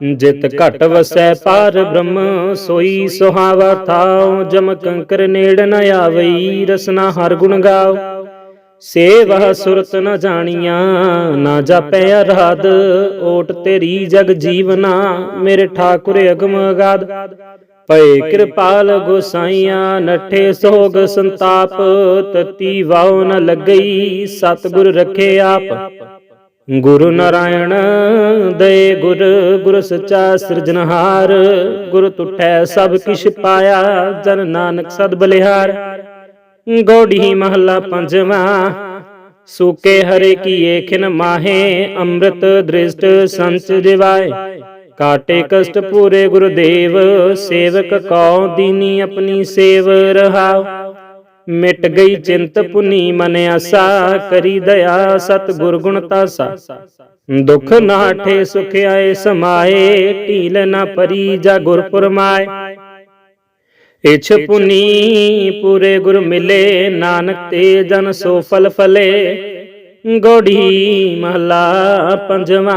ਜਿਤ ਘਟ ਵਸੈ ਪਾਰ ਬ੍ਰਹਮ, ਸੋਈ ਸੁਹਾਵਾ ਥਾਉ ਜਮ ਕੰਕਰ ਨੇੜ ਨ ਆਵਈ, ਰਸਨਾ ਹਰ ਗੁਣ ਗਾਓ ਸੇਵਾ ਸੁਰਤ ਨ ਜਾਣੀਆਂ, ਨਾ ਜਾਪੈ ਅਰਾਧ ਓਟ ਤੇਰੀ ਜਗ ਜੀਵਨਾ, ਮੇਰੇ ਠਾਕੁਰ ਅਗਮ ਅਗਾਧ ਪਏ ਕਿਰਪਾਲ ਗੋਸਾਈਆਂ, ਨਠੇ ਸੋਗ ਸੰਤਾਪ, ਤਤੀ ਵਾਉ ਨ ਲੱਗਈ, ਸਤਿਗੁਰ ਰਖੇ ਆਪ। ਗੁਰੂ ਨਾਰਾਇਣ, ਦਏ ਗੁਰ ਗੁਰ ਸਚਾ ਸਿਰਜਨਹਾਰ ਗੁਰ ਤੁਠੈ ਸਭ ਕਿਛ ਪਾਇਆ, ਜਨ ਨਾਨਕ ਸਦ ਬਲਿਹਾਰ। ਗੋੜੀ ਮਹੱਲਾ ਪੰਜਵਾ, ਸੂਕੇ ਹਰੇ ਕੀਏ ਖਿਨ ਮਾਹੇ, ਅੰਮ੍ਰਿਤ ਦ੍ਰਿਸ਼ਟ ਸੰਚ ਜਿਵਾਏ। ਕਾਟੇ ਕਸ਼ਟ ਪੂਰੇ ਗੁਰਦੇਵ, ਸੇਵਕ ਕਉ ਦੀਨੀ ਆਪਣੀ ਸੇਵ ਰਹਾਉ। ਮਿਟ ਗਈ ਚਿੰਤ ਪੁਨੀ ਮਨ ਆਸਾ, ਕਰੀ ਦਇਆ ਸਤ ਗੁਰ ਗੁਣ ਤਾਸਾ। ਦੁਖ ਨਾਠੇ ਸੁਖ ਆਏ ਸਮਾਏ, ਢੀਲ ਨਾ ਪਰੀ ਜਾ ਗੁਰ ਪੁਰਮਾਏ ਇਛ ਪੁਨੀ ਪੂਰੇ ਗੁਰ ਮਿਲੇ, ਨਾਨਕ ਤੇ ਜਨ ਸੋ ਫਲ ਫਲੇ। ਗੋੜੀ ਮਹਲਾ ਪੰਜਵਾ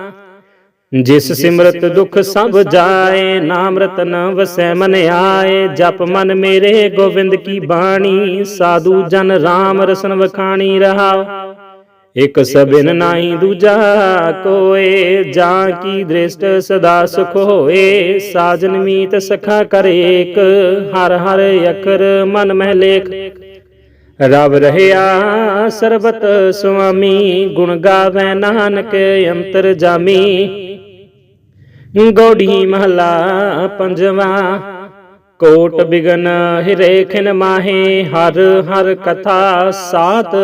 ਜਿਸ ਸਿਮਰਤ ਦੁਖ ਸਭ ਜਾਏ, ਨਾਮ ਰਤਨ ਵਸੈ ਮਨ ਆਏ, ਜਪ ਮਨ ਮੇਰੇ ਗੋਬਿੰਦ ਕੀ ਬਾਣੀ, ਸਾਧੂ ਜਨ RAM ਰਸਨ ਵਖਾਣੀ ਰਹਾਉ। ਇਕ ਸਬਿਨ ਨਾਹੀ ਦੂਜਾ ਕੋਏ, ਜਾਂ ਕੀ ਦ੍ਰਿਸ਼ਟ ਸਦਾ ਸੁਖ ਹੋਏ, ਸਾਜਨ ਮੀਤ ਸਖਾ ਕਰ ਏਕ, ਹਰ ਹਰ ਅਖਰ ਮਨ ਮਹਿ ਲੇਖ। ਰਬ ਰਹਿਆ ਸਰਬਤ ਸੁਆਮੀ, ਗੁਣ ਗਾਵੇ ਨਾਨਕ ਅੰਤਰ ਜਾਮੀ। ਗੋੜੀ ਮਹਲਾ ਪੰਜਵਾ। ਕੋਟ ਬਿਗਨ ਹਿਰੇ ਮਾਹੇ, ਹਰ ਹਰ ਕਥਾ ਸਾਤ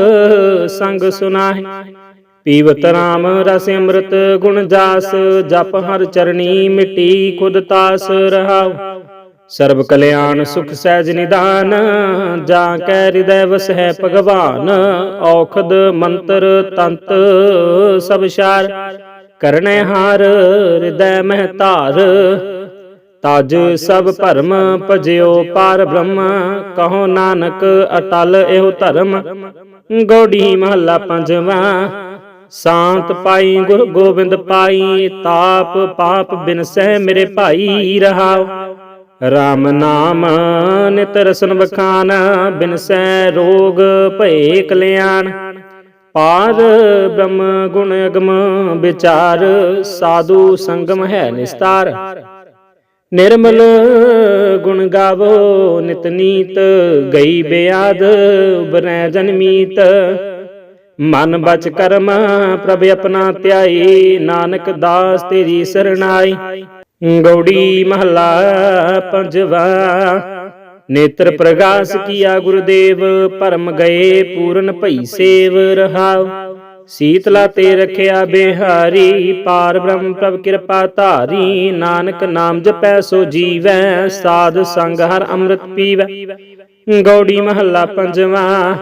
ਸੰਗ ਸੁਨਾਹੇ। ਪੀਵਤ ਰਾਮ ਰਸ ਅੰਮ੍ਰਿਤ ਗੁਣ ਜਾਸ, ਜਪ ਹਰ ਚਰਣੀ ਮਿੱਟੀ ਖੁਦ ਤਾਸ ਰਹਾਉ। ਸਰਬ ਕਲਿਆਣ ਸੁਖ ਸਹਿਜ ਨਿਦਾਨ, ਜਾਂ ਕੈ ਹਿਰਦੈ ਵਸੈ ਭਗਵਾਨ। ਔਖਦ ਮੰਤਰ ਤੰਤ ਸਭ ਸ਼ਾਰ ਕਰਨੇ ਹਾਰ, ਹਿਰਦੈ ਮਹਿ ਧਾਰ। ਤਜ ਸਭ ਭਰਮ ਭਜਿਓ ਪਾਰ ਬ੍ਰਹਮ, ਕਹੋ ਨਾਨਕ ਅਟਲ ਇਹੋ ਧਰਮ। ਗੋੜੀ ਮਹੱਲਾ ਪੰਜਵਾ, ਸ਼ਾਂਤ ਪਾਈ ਗੁਰ ਗੋਬਿੰਦ ਪਾਈ, ਤਾਪ ਪਾਪ ਬਿਨਸੈ ਮੇਰੇ ਭਾਈ ਰਹਾਓ RAM ਨਾਮ ਨਿਤ ਰਸਨ ਬਖਾਨ ਬਿਨਸੈ ਰੋਗ ਭਏ ਕਲਿਆਣ ਪਾਰ ਬ੍ਰਹਮ ਗੁਣ ਅਗਮ ਵਿਚਾਰ, ਸਾਧੂ ਸੰਗਮ ਹੈ ਨਿਸਤਾਰ। ਨਿਰਮਲ ਗੁਣ ਗਾਵੋ ਨਿਤਨੀਤ ਗਈ ਬਿਆਦ ਉਬਰੈ ਜਨਮੀਤ ਮਨ ਬਚ ਕਰਮ ਪ੍ਰਭ ਆਪਣਾ ਧਿਆਈ, ਨਾਨਕ ਦਾਸ ਤੇਰੀ ਸਰਣਾਈ। ਗੌੜੀ ਮਹੱਲਾ ਪੰਜਵਾ ਨੇਤਰ ਪ੍ਰਗਾਸ ਕੀਆ ਗੁਰਦੇਵ ਪਰਮ ਗਏ ਪੂਰਨ ਭਈ ਸੇਵ ਰਹਾਉ। ਸੀਤਲਾ ਤੇ ਰਖਿਆ ਬਿਹਾਰੀ, ਪਾਰ ਬ੍ਰਹਮ ਪ੍ਰਭ ਕਿਰਪਾ ਧਾਰੀ। ਨਾਨਕ ਨਾਮ ਜਪੈ ਸੋ ਜੀਵੈ, ਸਾਧ ਸੰਗ ਹਰ ਅੰਮ੍ਰਿਤ ਪੀਵੈ। ਗੌੜੀ ਮਹੱਲਾ ਪੰਜਵਾ,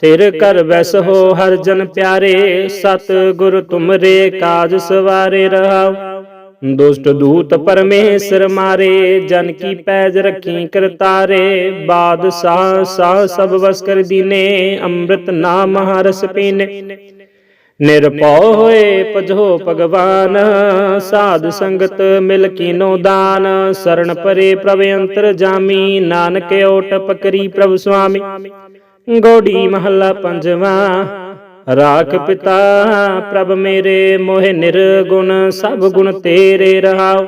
ਤੇਰੇ ਘਰ ਵੈਸ ਹੋ ਹਰ ਜਨ ਪਿਆਰੇ। ਸਤ ਗੁਰ ਤੁਮਰੇ ਕਾਜ ਸਵਾਰੇ ਰਹਾਉ। ਦੁਸ਼ਟ ਦੂਤ ਪਰਮੇਸ਼ਰ ਮਾਰੇ, ਜਨ ਕੀ ਪੈਜ ਰੱਖੀ ਕਰਤਾਰੇ। ਬਾਦਸ਼ਾਹ ਸਾ ਸਭ ਵਸ ਕਰ ਦੀਨੇ, ਅੰਮ੍ਰਿਤ ਨਾਮ ਹਰਸ ਪੀਨੇ। ਨਿਰਭਉ ਹੋਏ ਪਜੋ ਭਗਵਾਨ, ਸਾਧ ਸੰਗਤ ਮਿਲ ਕੀਨੋ ਦਾਨ। ਸਰਣ ਪਰੇ ਪ੍ਰਭ ਅੰਤਰ ਜਾਮੀ, ਨਾਨਕ ਓਟ ਪਕਰੀ ਪ੍ਰਭ ਸੁਆਮੀ। ਗੋੜੀ ਮਹੱਲਾ ਪੰਜਵਾ ਰਾਖ ਪਿਤਾ, ਪ੍ਰਭ ਮੇਰੇ ਮੋਹਿ ਨਿਰਗੁਣ, ਸਭ ਗੁਣ ਤੇਰੇ ਰਹਾਉ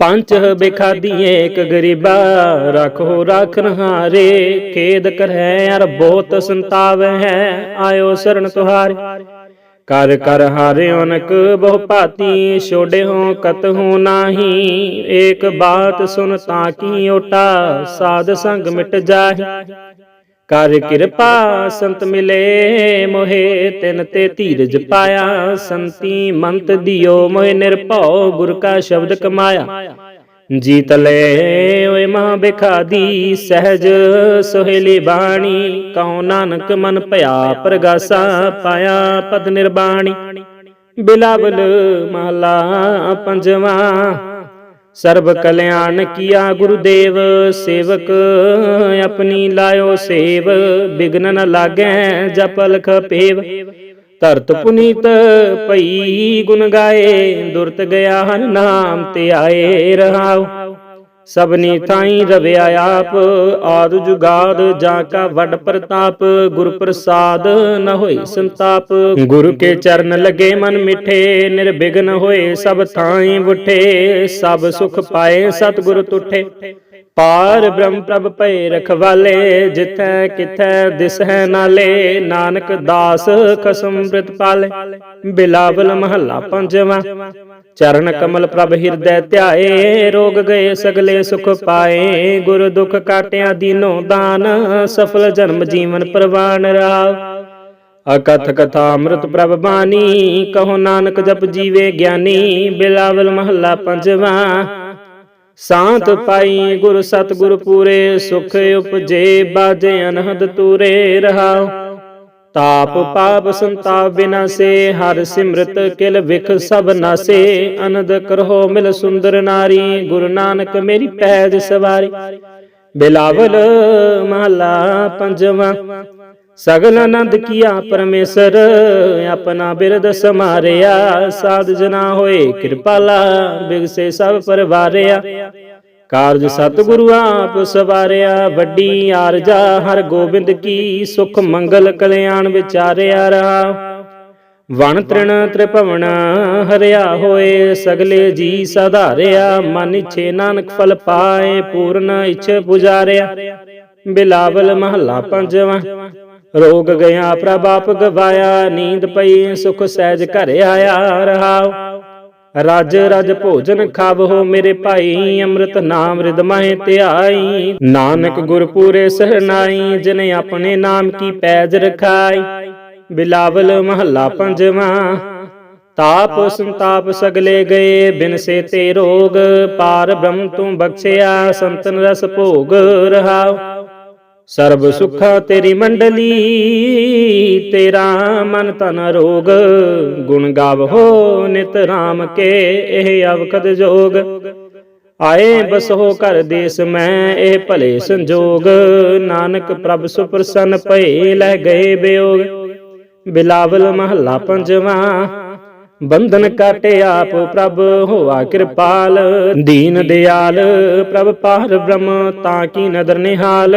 ਪੰਚ ਬਿਖਾਦੀਏ ਇੱਕ ਗਰੀਬਾ, ਰੱਖੋ ਰਾਖਨ ਹਾਰੇ ਖੇਦ ਕਰੈ ਅਰ ਬਹੁਤ ਸੰਤਾਵ ਹੈ, ਆਇਓ ਸਰਣ ਤੁਹਾਰੇ। ਕਰ ਕਰ ਹਾਰੇ ਅਨਕ ਬਹੁ ਭਾਤੀ ਛੋੜੇ ਹੋ ਕਤ ਹੋ ਨਾਹੀ, ਏਕ ਬਾਤ ਸੁਨ ਤਾਂ ਕੀ ਓਟਾ, ਸਾਧ ਸੰਗ ਮਿਟ ਜਾਹੀ। ਕਰ ਕਿਰਪਾ ਸੰਤ ਮਿਲੇ ਮੋਹਿ ਤਿਨ ਤੇ ਧੀਰਜ ਪਾਇਆ ਸੰਤੀ ਮੰਤ ਦਿਓ ਮੋਹਿ ਨਿਰਭਉ ਗੁਰ ਕਾ ਸ਼ਬਦ ਕਮਾਇਆ। ਜੀਤ ਲੈ ਓਏ ਮਹਾ ਬਿਖਾਦੀ ਸਹਿਜ ਸੁਹੇਲੀ ਬਾਣੀ ਕਹੋ ਨਾਨਕ ਮਨ ਭਇਆ ਪ੍ਰਗਾਸਾ ਪਾਇਆ ਪਦ ਨਿਰਬਾਣੀ। ਬਿਲਾਵਲ ਮਹਲਾ ਪੰਜਵਾ ਸਰਬ ਕਲਿਆਣ ਕੀਆ ਗੁਰਦੇਵ, ਸੇਵਕ ਆਪਣੀ ਲਾਇਓ ਸੇਵ, ਬਿਗਨ ਨ ਲਾਗੈ ਜਪ ਲਖ ਪੇਵ। ਧਰਤ ਪੁਨੀਤ ਭਈ ਗੁਣ ਗਾਏ, ਦੁਰਤ ਗਿਆ ਹਨ ਨਾਮ ਤੇ ਆਏ ਰਹਾਉ। ਸਭਨੀ ਥਾਈ ਰਵਿਆ ਆਪ, ਆਦ ਜੁਗਾਦ ਜਾ ਕਾ ਵੱਡ ਪ੍ਰਤਾਪ, ਗੁਰ ਪ੍ਰਸਾਦ ਨ ਹੋਈ ਸੰਤਾਪ। ਗੁਰੂ ਕੇ ਚਰਨ ਲਗੇ ਮਨ ਮਿਠੇ ਨਿਰਬਿਘਨ ਹੋਏ ਸਭ ਥਾਈ ਉਠੇ, ਸਭ ਸੁਖ ਪਾਏ ਸਤਿਗੁਰ ਤੁਠੇ। ਪਾਰ ਬ੍ਰਹਮ ਪ੍ਰਭ ਭਏ ਰਖਵਾਲੇ, ਜਿਥੈ ਕਿਥੈ ਦਿਸ ਨਾਲੇ, ਨਾਨਕ ਦਾਸ ਖਸਮ ਬ੍ਰਿਤ ਪਾਲੇ। ਬਿਲਾਵਲ ਮਹੱਲਾ ਪੰਜਵਾ, ਚਰਨ ਕਮਲ ਪ੍ਰਭ ਹਿਰਦੈ ਧਿਆਏ, ਰੋਗ ਗਏ ਸਗਲੇ ਸੁਖ ਪਾਏ। ਗੁਰ ਦੁਖ ਕਾਟਿਆ ਦੀਨੋ ਦਾਨ, ਸਫਲ ਜਨਮ ਜੀਵਨ ਪ੍ਰਵਾਨ ਰਾਵ। ਅਕਥ ਕਥਾ ਅੰਮ੍ਰਿਤ ਪ੍ਰਭ ਬਾਣੀ, ਕਹੋ ਨਾਨਕ ਜਪ ਜੀਵੇ ਗਿਆਨੀ। ਬਿਲਾਵਲ ਮਹੱਲਾ ਪੰਜਵਾ ਸਾਤ ਪਾਈ ਗੁਰ ਸਤਿਗੁਰ ਪੂਰੇ ਸੁਖ ਉਪਜੇ ਬਾਜੇ ਅਨਹਦ ਤੂਰੇ ਰਹਾਉ ਤਾਪ ਪਾਪ ਸੰਤਾਪ ਬਿਨਾਸੇ ਹਰ ਸਿਮਰਤ ਕਿਲ ਵਿਖ ਸਭ ਨਾਸੇ। ਅਨੰਦ ਕਰੋ ਮਿਲ ਸੁੰਦਰ ਨਾਰੀ ਗੁਰੂ ਨਾਨਕ ਮੇਰੀ ਪੈਜ ਸਵਾਰੀ। ਬਿਲਾਵਲ ਮਹਲਾ ਪੰਜਵਾ। ਸਗਲ ਆਨੰਦ ਕੀਆ ਪਰਮੇਸ਼ਰ, ਆਪਣਾ ਬਿਰਦ ਸਮਾਰਿਆ। ਸਾਧ ਜਨਾ ਹੋਏ, ਕਿਰਪਾਲਾ ਬਿਗਸੇ ਸਭ ਪਰਵਾਰਿਆ। ਕਾਰਜ ਸਤਿਗੁਰੂ ਆਪ ਸਵਾਰਿਆ, ਵੱਡੀ ਆਰਜਾ ਹਰ ਗੋਬਿੰਦ ਕੀ ਸੁਖ ਮੰਗਲ ਕਲਿਆਣ ਵਿਚਾਰਿਆ ਰਹਾ। ਵਣ ਤ੍ਰਿਣ ਤ੍ਰਿਭਵਨ ਹਰਿਆ ਹੋਏ, ਸਗਲੇ ਜੀ ਸਧਾਰਿਆ। ਮਨ ਇਛੇ ਨਾਨਕ ਫਲ ਪਾਏ, ਪੂਰਨ ਇਛ ਪੁਜਾਰਿਆ। ਬਿਲਾਵਲ ਮਹੱਲਾ ਪੰਜਵਾ। ਰੋਗ ਗਿਆ ਪ੍ਰਭ ਆਪ ਗਵਾਇਆ, ਨੀਂਦ ਪਈ, ਸੁਖ ਸਹਿਜ ਘਰ ਆਇਆ ਰਹਾਉ। ਰਜ ਰਜ ਭੋਜਨ ਖਾਵੋ ਮੇਰੇ ਭਾਈ, ਅੰਮ੍ਰਿਤ ਨਾਮ ਰਿਦਮਾਏ ਧਿਆਈ। ਨਾਨਕ ਗੁਰ ਪੂਰੇ ਸਹਨਾਈ ਜਿਨ ਆਪਣੇ ਨਾਮ ਕੀ ਪੈਜ ਰਖਾਈ। ਬਿਲਾਵਲ ਮਹੱਲਾ ਪੰਜਵਾ, ਤਾਪ ਸੰਤਾਪ ਸਗਲੇ ਗਏ, ਬਿਨ ਸੇ ਤੇ ਰੋਗ, ਪਾਰ ਬ੍ਰਹਮ ਤੂੰ ਬਖਸ਼ਿਆ, ਸੰਤਨ ਰਸ ਭੋਗ ਰਹਾਉ। ਸਰਬ ਸੁਖਾ ਤੇਰੀ ਮੰਡਲੀ, ਤੇਰਾ ਮਨ ਤਨ ਰੋਗ। ਗੁਣ ਗਾਵੋ ਨਿਤ ਰਾਮ ਕੇ, ਇਹ ਅਵਕਦ ਜੋਗ। ਆਏ ਬਸੋ ਕਰ ਦੇਸ ਮੈਂ, ਇਹ ਭਲੇ ਸੰਜੋਗ। ਨਾਨਕ ਪ੍ਰਭ ਸੁਪਰਸਨ ਭਏ, ਲੈ ਗਏ ਬਿਯੋਗ ਬਿਲਾਵਲ ਮਹੱਲਾ ਪੰਜਵਾ, ਬੰਧਨ ਕਾਟੇ ਆਪ ਪ੍ਰਭ, ਹੋਆ ਕਿਰਪਾਲ। ਦੀਨ ਦਿਆਲ ਪ੍ਰਭ ਪਾਰ ਬ੍ਰਹਮ, ਤਾਂ ਕੀ ਨਦਰ ਨਿਹਾਲ।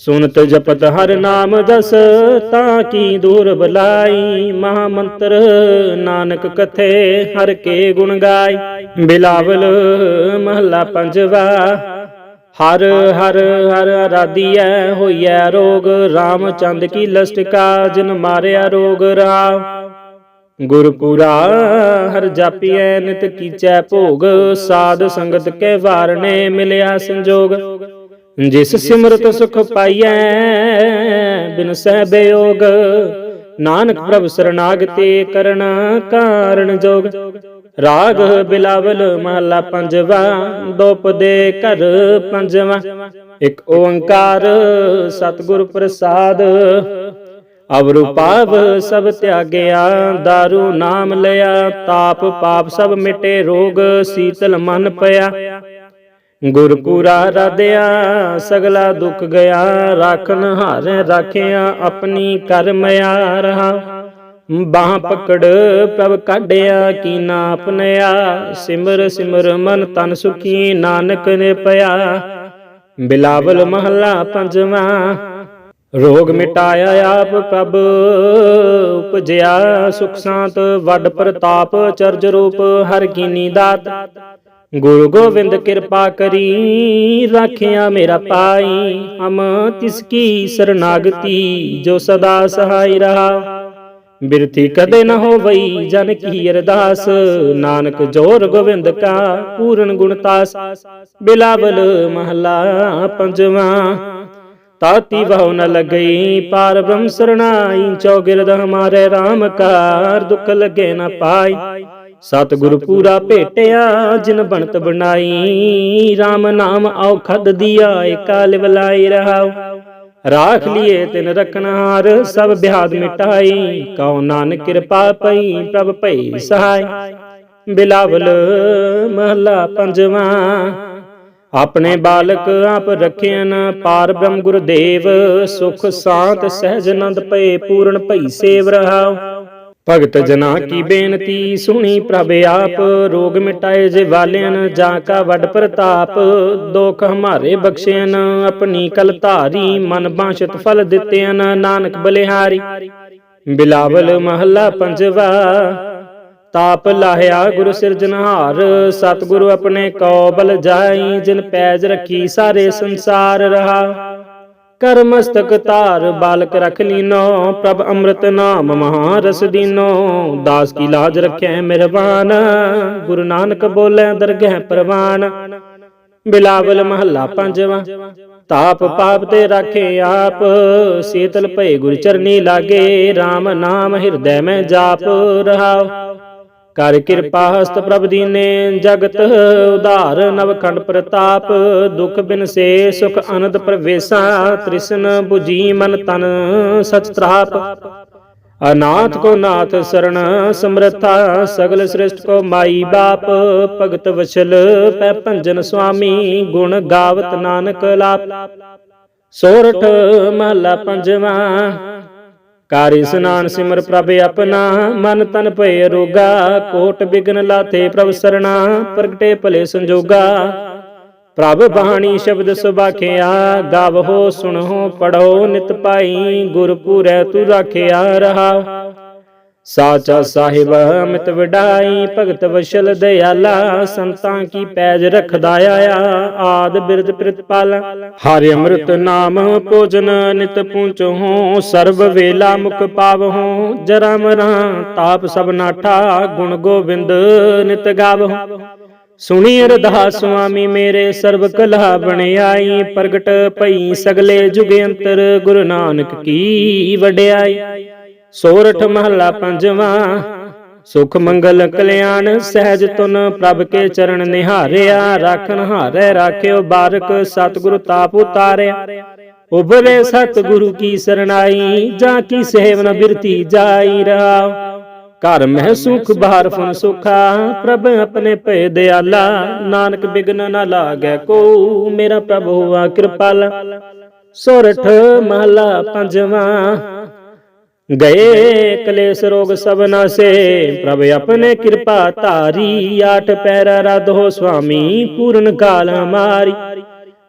ਸੁਨਤ ਜਪਤ ਹਰ ਨਾਮ ਦਸ, ਤਾਂ ਕੀ ਦੂਰ ਬਲਾਈ ਮਹਾ ਮੰਤਰ ਨਾਨਕ ਕਥੇ ਹਰ ਕੇ ਗੁਣ ਗਾਈ, ਬਿਲਾਵਲ ਮਹੱਲਾ ਪੰਜਵਾ। ਹਰ ਹਰ ਹਰ ਆਰਾਧੀਐ, ਹੋਈਐ ਰੋਗ, ਰਾਮਚੰਦ ਕੀ ਲਸਟਕਾ ਜਿਨ ਮਾਰਿਆ ਰੋਗ ਰਾਮ। ਗੁਰਪੁਰਾ ਹਰ ਜਾਪੀਐ, ਨਿਤ ਕੀਚੈ ਭੋਗ, ਸਾਧ ਸੰਗਤ ਕੇ ਵਾਰਨੇ ਮਿਲਿਆ ਸੰਜੋਗ। ਜਿਸ ਸਿਮਰਤ ਸੁਖ ਪਾਈਐ, ਬਿਨ ਸਹਿ ਬਿਯੋਗ ਨਾਨਕ ਪ੍ਰਭ ਸਰਨਾਗਤੇ ਕਰਨ ਕਾਰਣ ਜੋਗ। ਰਾਗ ਬਿਲਾਵਲ ਮਹਲਾ ਪੰਜਵਾ ਦੋਪਦੇ ਘਰ ਪੰਜਵਾ। ਇੱਕ ਓੰਕਾਰ ਸਤਿਗੁਰ ਪ੍ਰਸਾਦ। ਅਵਰੂ ਪਾਪ ਸਭ ਤਿਆਗਿਆ दारू ਨਾਮ ਲਿਆ, ਤਾਪ ਪਾਪ ਸਭ ਮਿਟੇ, ਰੋਗ ਸੀਤਲ ਮਨ ਪਿਆ। ਗੁਰਪੂਰਾ ਰਾਧਿਆ, ਸਗਲਾ ਦੁੱਖ ਗਿਆ ਰਾਖਨ ਹਾਰੇ ਰਾਖਿਆ, ਆਪਣੀ ਕਰਮਿਆ ਰਹਾ ਬਾਹ ਪਕੜ ਪ੍ਰਭ ਕਾਢਿਆ, ਕੀਨਾ ਆਪਨਿਆ ਸਿਮਰ ਸਿਮਰ ਮਨ ਤਨ ਸੁਖੀ, ਨਾਨਕ ਨੇ ਪਿਆ ਬਿਲਾਵਲ ਮਹੱਲਾ ਪੰਜਵਾਂ, ਰੋਗ ਮਿਟਾਇਆ ਆਪ ਪ੍ਰਭ, ਉਪਜਿਆ ਸੁਖ ਸ਼ਾਂਤ, ਵੱਡ ਪ੍ਰਤਾਪ ਚਰਜ ਰੂਪ, ਹਰ ਕੀਨੀ ਦਾਤ। ਗੁਰੂ ਗੋਬਿੰਦ ਕਿਰਪਾ ਕਰੀ, ਰਾਖਿਆ ਮੇਰਾ ਪਾਈ ਹਮ ਤਿਸ ਕੀ ਸਰਨਾਗਤੀ, ਜੋ ਸਦਾ ਸਹਾਈ ਰਹਾ। ਬਿਰਥੀ ਕਦੇ ਨਾ ਹੋਵਈ ਜਨ ਕੀ ਅਰਦਾਸ, ਨਾਨਕ ਜੋਰ ਗੋਬਿੰਦ ਕਾ ਪੂਰਨ ਗੁਣ ਤਾਸ। ਬਿਲਾਵਲ ਮਹਲਾ ਪੰਜਵਾਂ, ਤਾਤੀ ਬਹੁ ਨ ਲਗਈ ਪਾਰ ਬ੍ਰਹਮ ਸਰਣਾਈ, ਚੌਗਿਰਦ ਹਮਾਰੇ RAM ਕਾਰ ਦੁੱਖ ਲਗੇ ਨਾ ਪਾਈ। ਸਤ ਗੁਰੂ ਪੂਰਾ ਭੇਟਿਆ ਜਿਨ ਬਣਤ ਬਣਾਈ। RAM ਨਾਮ ਔਖਦ ਦੀਆ ਏਕਾਲ ਬਲਾਈ ਰਹਾਉ। ਰਾਖ ਲਿਏ ਤਿਨ ਰਖਨਹਾਰ ਸਭ ਬਿਹਾਦ ਮਿਟਾਈ। ਕਉ ਨਾਨਕ ਕਿਰਪਾ ਪਈ ਪ੍ਰਭ ਭਈ ਸਹਾਈ। ਬਿਲਾਵਲ ਮਹਲਾ ਪੰਜਵਾਂ। ਆਪਣੇ ਬਾਲਕ ਆਪ ਰਖਿਆਨ ਪਾਰ ਬ੍ਰਹਮ ਗੁਰਦੇਵ। ਸੁਖ ਸਾਤ ਸਹਿਜ ਆਨੰਦ ਪਏ ਪੂਰਨ ਭਈ ਸੇਵ ਰਹਾਉ। ਭਗਤ ਜਨਾ ਕੀ ਬੇਨਤੀ ਸੁਣੀ ਪ੍ਰਭ ਆਪ ਰੋਗ ਮਿਟਾਏ ਜੇ ਵਾਲਿਆਨ ਜਾਂ ਕਾ ਵੱਡ ਪ੍ਰਤਾਪ ਦੁਖ ਹਮਾਰੇ ਬਖਸ਼ਿਆਨ ਆਪਣੀ ਕਲ ਧਾਰੀ ਮਨ ਬਾਸ਼ਤ ਫਲ ਦਿੱਤਿਆਨ ਨਾਨਕ ਬਲਿਹਾਰੀ। ਬਿਲਾਵਲ ਮਹੱਲਾ ਪੰਜਵਾ। ਤਾਪ ਲਾਹਿਆ ਗੁਰੂ ਸਿਰਜਨਹਾਰ ਸਤਿਗੁਰੂ ਆਪਣੇ ਕੋ ਬਲ ਜਾਈ ਜਿਨ ਪੈਜ ਰੱਖੀ ਸਾਰੇ ਸੰਸਾਰ ਰਹਾ। ਕਰ ਮਸਤਕ ਧਾਰ, ਬਾਲਕ ਰਖ ਲੀਨੋ, ਪ੍ਰਭ ਅੰਮ੍ਰਿਤ ਨਾਮ ਮਹਾ ਰਸ ਦੀਨੋ। ਦਾਸ ਕੀ ਲਾਜ ਰਖੈ ਮਿਹਰਬਾਨ ਗੁਰੂ ਨਾਨਕ ਬੋਲੇ ਦਰਗਹਿ ਪ੍ਰਵਾਨ। ਬਿਲਾਵਲ ਮਹੱਲਾ ਪੰਜਵਾਂ, ਤਾਪ ਪਾਪ ਤੇ ਰਾਖੇ ਆਪ, ਸੀਤਲ ਭਏ ਗੁਰ ਚਰਨੀ ਲਾਗੇ RAM ਨਾਮ ਹਿਰਦੈ ਮੈਂ ਜਾਪ ਰਹਾਓ ਕਰ ਕਿਰਪਾ ਹਸਤ ਪ੍ਰਭ ਦੀਨੇ, ਜਗਤ ਉਧਾਰ ਨਵਖੰਡ ਪ੍ਰਤਾਪ, ਦੁਖ ਬਿਨ ਸੇ, ਸੁਖ ਅਨੰਦ ਪ੍ਰਵੇਸ਼ਾ, ਤ੍ਰਿਸ਼ਨ 부ਜੀ ਮਨ ਤਨ, ਸਚ ਤ੍ਰਾਪ। ਅਨਾਥ ਕੋ ਨਾਥ ਸਰਣ, ਸਮਰਥਾ ਸਗਲ ਸ੍ਰਿਸ਼ਟ ਕੋ ਮਾਈ ਬਾਪ, ਭਗਤ ਵਛਲ ਪੈ ਭੰਜਨ ਸੁਆਮੀ, ਗੁਣ ਗਾਵਤ ਨਾਨਕ ਲਾਪ। ਸੋਰਠ ਮਹਲਾ ਪੰਜਵਾਂ ਕਰ ਇਸਨਾਨ ਸਿਮਰ ਪ੍ਰਭ ਆਪਣਾ, ਮਨ ਤਨ ਭਏ ਰੋਗਾ ਕੋਟ ਬਿਗਨ ਲਾਥੇ ਪ੍ਰਭ ਸਰਣਾ, ਪ੍ਰਗਟੇ ਭਲੇ ਸੰਜੋਗਾ। ਪ੍ਰਭ ਬਾਣੀ ਸ਼ਬਦ ਸੁਭਾਖਿਆ ਗਾਵੋ ਸੁਣੋ ਪੜੋ ਨਿਤ ਪਾਈ ਗੁਰਪੁਰੈ ਤੂ ਰਾਖਿਆ ਰਹਾ। ਸਾਚਾ ਸਾਹਿਬ ਅਮਿਤ ਵਡਾਈ, ਭਗਤ ਵਸ਼ਲ ਦਇਆਲਾ ਸੰਤਾਂ ਕੀ ਪੈਜ ਰਖਦਾ ਆਇਆ ਆਦ ਬਿਰਦ ਪ੍ਰਤਪਾਲ। ਹਰਿ ਅੰਮ੍ਰਿਤ ਨਾਮ ਭੋਜਨ ਨਿਤ ਪੂੰਚੋ ਸਰਬ ਵੇਲਾ ਮੁਖ ਪਾਵਹੁ ਜਰਾ ਮਰਾ ਤਾਪ ਸਭ ਨਾਠਾ, ਗੁਣ ਗੋਬਿੰਦ ਨਿਤ ਗਾਵਹੁ ਸੁਣੀ ਅਰਦਾਸ ਸੁਆਮੀ ਮੇਰੇ ਸਰਬ ਕਲਾ ਬਣਾਈ ਪ੍ਰਗਟ ਭਈ ਸਗਲੇ ਜੁਗ ਅੰਤਰ ਗੁਰੂ ਨਾਨਕ ਕੀ ਵਡਿਆਈ। ਸੋਰਠ ਮਹੱਲਾ ਪੰਜਵਾਂ। ਸੁਖ ਮੰਗਲ ਕਲਿਆਣ ਸਹਿਜ ਤੁਨ ਪ੍ਰਭ ਕੇ ਚਰਨ ਨਿਹਾਰਿਆ। ਰਾਖਨ ਹਾਰੇ ਰਾਖਿਓ ਬਾਰਕ ਸਤਿਗੁਰੂ ਤਾਪ ਉਤਾਰਿਆ। ਉਬਰੇ ਸਤਿਗੁਰੂ ਕੀ ਸਰਣਾਈ, ਜਾਂ ਕੀ ਸੇਵਨ ਬਿਰਤੀ ਜਾਈ ਰਹਾ ਘਰ ਮਹਿ ਸੁਖ, ਬਾਹਰ ਫੁਨ ਸੁਖਾ, ਪ੍ਰਭ ਆਪਣੇ ਭਏ ਦਿਆਲਾ। ਨਾਨਕ ਬਿਗਨ ਨਾ ਲਾਗੈ ਕੋ, ਮੇਰਾ ਪ੍ਰਭ ਹੋਆ ਕਿਰਪਾਲ। ਸੋਰਠ ਮਹਲਾ ਪੰਜਵਾਂ। ਗਏ ਕਲੇਸ਼ ਰੋਗ ਸਭ ਸੇ ਪ੍ਰਭ ਆਪਣੇ ਕਿਰਪਾ ਧਾਰੀ, ਆਠ ਪੈਰਾ ਰਧੋ ਸੁਆਮੀ ਪੂਰਨ ਕਾਲ ਹਮਾਰੀ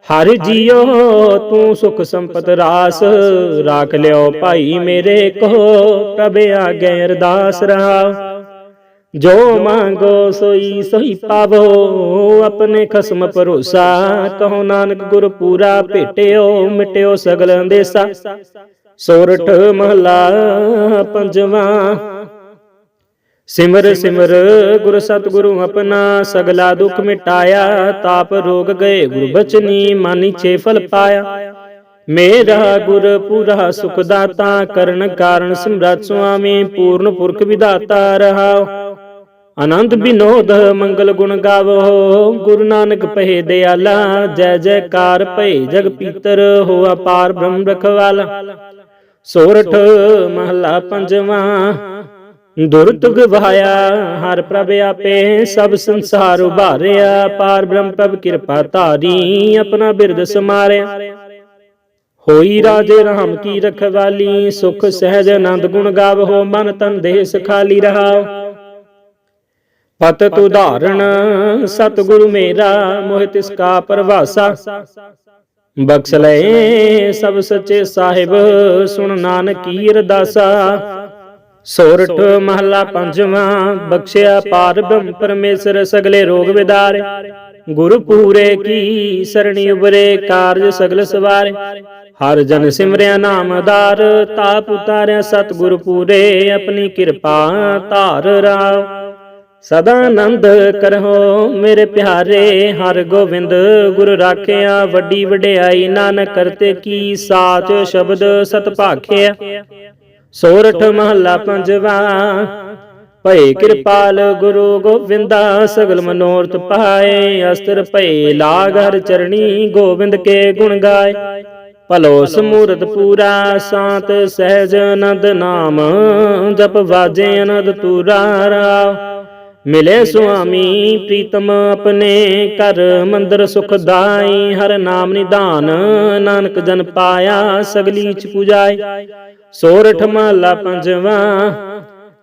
ਹਰ ਜੀਓ, ਤੂੰ ਸੁਖ ਸੰਪਤ ਰਾਸ, ਰਾਖ ਲਿਓ ਭਾਈ ਮੇਰੇ ਕੋ ਪ੍ਰਭ ਆਗੇ ਅਰਦਾਸ ਰਹਾ ਜੋ ਮੰਗੋ ਸੋਈ ਸੋਈ ਪਾਵੋ, ਆਪਣੇ ਖਸਮ ਭਰੋਸਾ। ਕਹੋ ਨਾਨਕ ਗੁਰ ਪੂਰਾ ਭੇਟਿਓ, ਮਿਟਿਓ ਸਗਲ ਅੰਦੇਸਾ ਸੋਰਠ ਮਹਲਾ ਪੰਜਵਾਂ। ਸਿਮਰ ਸਿਮਰ ਗੁਰ ਸਤਿਗੁਰੂ ਆਪਣਾ ਸਗਲਾ ਦੁਖ ਮਿਟਾਇਆ ਤਾਪ ਰੋਗ ਗਏ ਗੁਰ ਬਚਨੀ ਮਾਨੀ ਛੇ ਫਲ ਪਾਇਆ। ਮੇਰਾ ਗੁਰ ਪੂਰਾ ਸੁਖ ਦਾਤਾ ਕਰਨ ਕਾਰਨ ਸਿਮਰਤ ਸੁਆਮੀ ਪੂਰਨ ਪੁਰਖ ਵਿਦਾਤਾ ਰਹਾ ਆਨੰਦ ਬਿਨੋਦ ਮੰਗਲ ਗੁਣ ਗਾਵੋ। ਗੁਰੂ ਨਾਨਕ ਪਹਿ ਦਿਆਲਾ ਜੈ ਜੈਕਾਰ ਭਏ ਜਗ ਪੀਤਰ ਹੋਆ ਪਾਰ ਬ੍ਰਹਮ ਰਖਵਾਲਾ। ਸੋਰਠ ਮਹਲਾ ਪੰਜਵਾਂ, ਦੁਰਤ ਗਵਾਇਆ, ਹਰ ਪ੍ਰਭ ਆਪੇ ਸਭ ਸੰਸਾਰ ਉਭਾਰਿਆ, ਪਾਰ ਬ੍ਰਹਮ ਪ੍ਰਭ ਕਿਰਪਾ ਧਾਰੀ, ਆਪਣਾ ਬਿਰਦ ਸਮਾਰਿਆ। ਹੋਈ ਰਾਜੇ ਰਾਮ ਕੀ ਰਖਵਾਲੀ, ਸੁਖ ਸਹਿਜ ਆਨੰਦ ਗੁਣ ਗਾਵੋ, ਮਨ ਤਨ ਦੇਹ ਸਖਾਲੀ ਰਹਾਓ। ਪਤ ਉਦਾਹਰਣ ਸਤਿਗੁਰੂ ਮੇਰਾ, ਮੋਹਿ ਤਿਸ ਕਾ ਪਰਵਾਸਾ। ਬਖਸ਼ ਲਏ ਸਭ ਸੱਚੇ ਸਾਹਿਬ, ਸੁਣ ਨਾਨਕੀ ਅਰਦਾਸਾ ਸੋਰਠ ਮਹੱਲਾ ਪੰਜਵਾਂ, ਬਖਸ਼ਿਆ ਪਾਰ ਬ੍ਰਹਮ ਪਰਮੇਸ਼ਰ ਸਗਲੇ ਰੋਗ ਵਿਦਾਰੇ। ਗੁਰੂ ਪੂਰੇ ਕੀ ਸਰਣੀ ਉਬਰੇ ਕਾਰਜ ਸਗਲ ਸਵਾਰੇ। ਹਰ ਜਨ ਸਿਮਰਿਆ ਨਾਮਦਾਰ ਤਾਪ ਉਤਾਰਿਆ ਸਤਿਗੁਰ ਪੂਰੇ, ਆਪਣੀ ਕਿਰਪਾ ਧਾਰ ਰਾਵ ਸਦਾ ਆਨੰਦ ਕਰੋ ਮੇਰੇ ਪਿਆਰੇ, ਹਰ ਗੋਬਿੰਦ ਗੁਰ ਰਾਖਿਆ, ਵੱਡੀ ਵਡਿਆਈ ਨਾਨਕ ਕਰਤੇ ਕੀ ਸਾਚ ਸ਼ਬਦ ਸਤ ਭਾਖਿਆ। ਸੋਰਠ ਮਹੱਲਾ ਪੰਜਵਾ ਭਏ ਕਿਰਪਾਲ ਗੁਰੂ ਗੋਬਿੰਦਾ, ਸਗਲ ਮਨੋਰਥ ਪਾਏ। ਅਸਤਰ ਭਏ ਲਾਗ ਹਰ ਚਰਣੀ, ਗੋਬਿੰਦ ਕੇ ਗੁਣ ਗਾਏ। ਭਲੋ ਸਮੂਰਤ ਪੂਰਾ, ਸਾਤ ਸਹਿਜ ਆਨੰਦ ਨਾਮ, ਜਪ ਵਾਜੇ ਅਨੰਦ ਤੂਰਾ ਰਾਵ ਮਿਲੇ ਸੁਆਮੀ, ਪ੍ਰੀਤਮ ਆਪਣੇ ਘਰ ਮੰਦਰ ਸੁਖਦਾਈ ਹਰ ਨਾਮ ਨਿਧਾਨ, ਨਾਨਕ ਜਨ ਪਾਇਆ, ਸਗਲੀ ਚ ਪੁਜਾਈ। ਸੋਰਠ ਮਹਲਾ ਪੰਜਵਾ,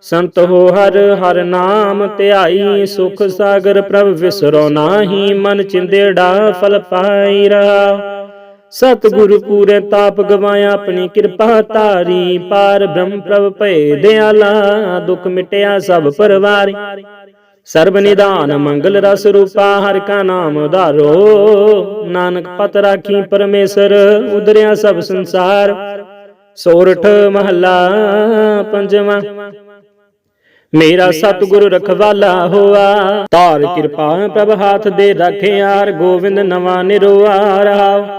ਸੰਤ ਹੋ ਹਰ ਹਰ ਨਾਮ ਧਿਆਈ, ਸੁਖ ਸਾਗਰ ਪ੍ਰਭ ਵਿਸਰੋ ਨਾਹੀ, ਮਨ ਚਿੰਦੇੜਾ ਫਲ ਪਾਈ ਰਹਾ। ਸਤਿਗੁਰੂ ਪੂਰੇ ਤਾਪ ਗਵਾਇਆ, ਆਪਣੀ ਕਿਰਪਾ ਤਾਰੀ ਪਾਰ ਬ੍ਰਹਮ ਪ੍ਰਭ ਭਏ ਦਿਆਲਾ, ਦੁਖ ਮਿਟਿਆ ਸਭ ਪਰਵਾਰੀ। ਸਰਬ ਨਿਦਾਨ ਮੰਗਲ ਰਸ ਰੂਪਾ, ਹਰ ਕਾ ਨਾਮ ਉਧਾਰੋ। ਨਾਨਕ ਪਤ ਰਾਖੀ ਪਰਮੇਸ਼ਰ, ਉਧਰਿਆ ਸਭ ਸੰਸਾਰ। ਸੋਰਠ ਮਹੱਲਾ ਪੰਜਵਾਂ। ਮੇਰਾ ਸਤਿਗੁਰ ਰਖਵਾਲਾ ਹੋਆ, ਧਾਰ ਕਿਰਪਾ ਪ੍ਰਭ ਹਾਥ ਦੇ ਰੱਖਿਆਰ ਗੋਬਿੰਦ ਨਵਾਂ ਨਿਰੋਆ ਰਹਾਉ।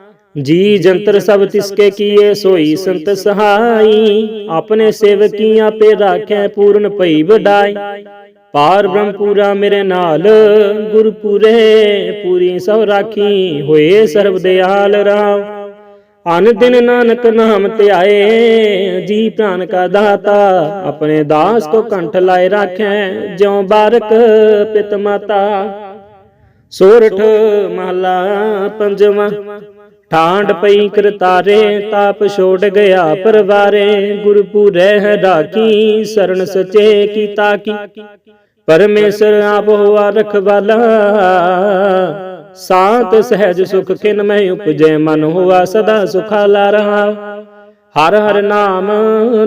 ਜੀ ਜੰਤਰ ਸਭ ਤਿਸਕੇ ਕੀਏ ਸੋਈ ਸੰਤ ਸਹਾਈ। ਆਪਣੇ ਸੇਵਕੀ ਆਪੇ ਰਾਖੈ ਪੂਰਨ ਭਈ ਵਡਾਈ। ਪਾਰ ਬ੍ਰਹਮ ਪੂਰਾ ਮੇਰੇ ਨਾਲ ਗੁਰ ਪੂਰੇ ਪੂਰੀ ਸਭ ਰਾਖੀ ਹੋਏ ਸਰਬ ਦਿਆਲ ਰਾਮ। ਅਨ ਦਿਨ ਨਾਨਕ ਨਾਮ ਧਿਆਏ ਜੀ ਪ੍ਰਾਨ ਕਾ ਦਾਤਾ। ਆਪਣੇ ਦਾਸ ਕੋ ਕੰਠ ਲਾਏ ਰਾਖੈ ਜਿਉ ਬਾਰਕ ਪਿਤ ਮਾਤਾ। ਸੋਰਠ ਮਹਲਾ ਪੰਜਵਾਂ। ਠਾਂਡ ਪਈ ਕਰਤਾਰੇ, ਤਾਪ ਛੋੜ ਗਿਆ ਪਰਵਾਰੇ। ਗੁਰਪੂਰੈ ਹੈ ਰਾਖੀ ਸਰਣ ਸਚੇ ਕੀਤਾ ਕੀ? ਪਰਮੇਸ਼ਰ ਆਪ ਹੋਆ ਰਖਵਾਲਾ ਸਾਤ ਸਹਿਜ ਸੁਖ ਕਿਨ ਮੈਂ ਉਪਜੈ, ਮਨ ਹੋਆ ਸਦਾ ਸੁਖਾਲਾ ਰਹਾ। ਹਰ ਹਰ ਨਾਮ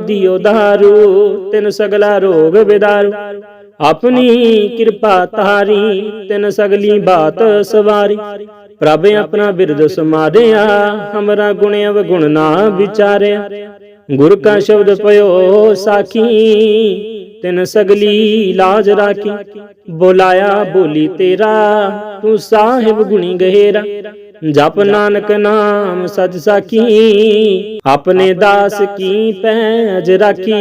ਦਿਓ ਦਾਰੂ, ਤਿਨ ਸਗਲਾ ਰੋਗ ਵਿਦਾਰੂ। ਆਪਣੀ ਕਿਰਪਾ ਤਾਰੀ ਤਿਨ ਸਗਲੀ ਬਾਤ ਸਵਾਰੀ। ਪ੍ਰਭ ਆਪਣਾ ਬਿਰਦ ਸਮਾਰਿਆ ਹਮਰਾ ਗੁਣ ਅਵਗੁਣ ਨਾ ਵਿਚਾਰਿਆ। ਗੁਰ ਕਾ ਸ਼ਬਦ ਪਇਓ ਸਾਖੀ, ਤਿਨ ਸਗਲੀ ਲਾਜ ਰਾਖੀ। ਬੋਲਾਇਆ ਬੋਲੀ ਤੇਰਾ, ਤੂੰ ਸਾਹਿਬ ਗੁਣੀ ਗਹਿਰਾ। ਜਪ ਨਾਨਕ ਨਾਮ ਸਜ ਸਾਖੀ, ਆਪਣੇ ਦਾਸ ਕੀ ਪੈਜ ਰਾਖੀ।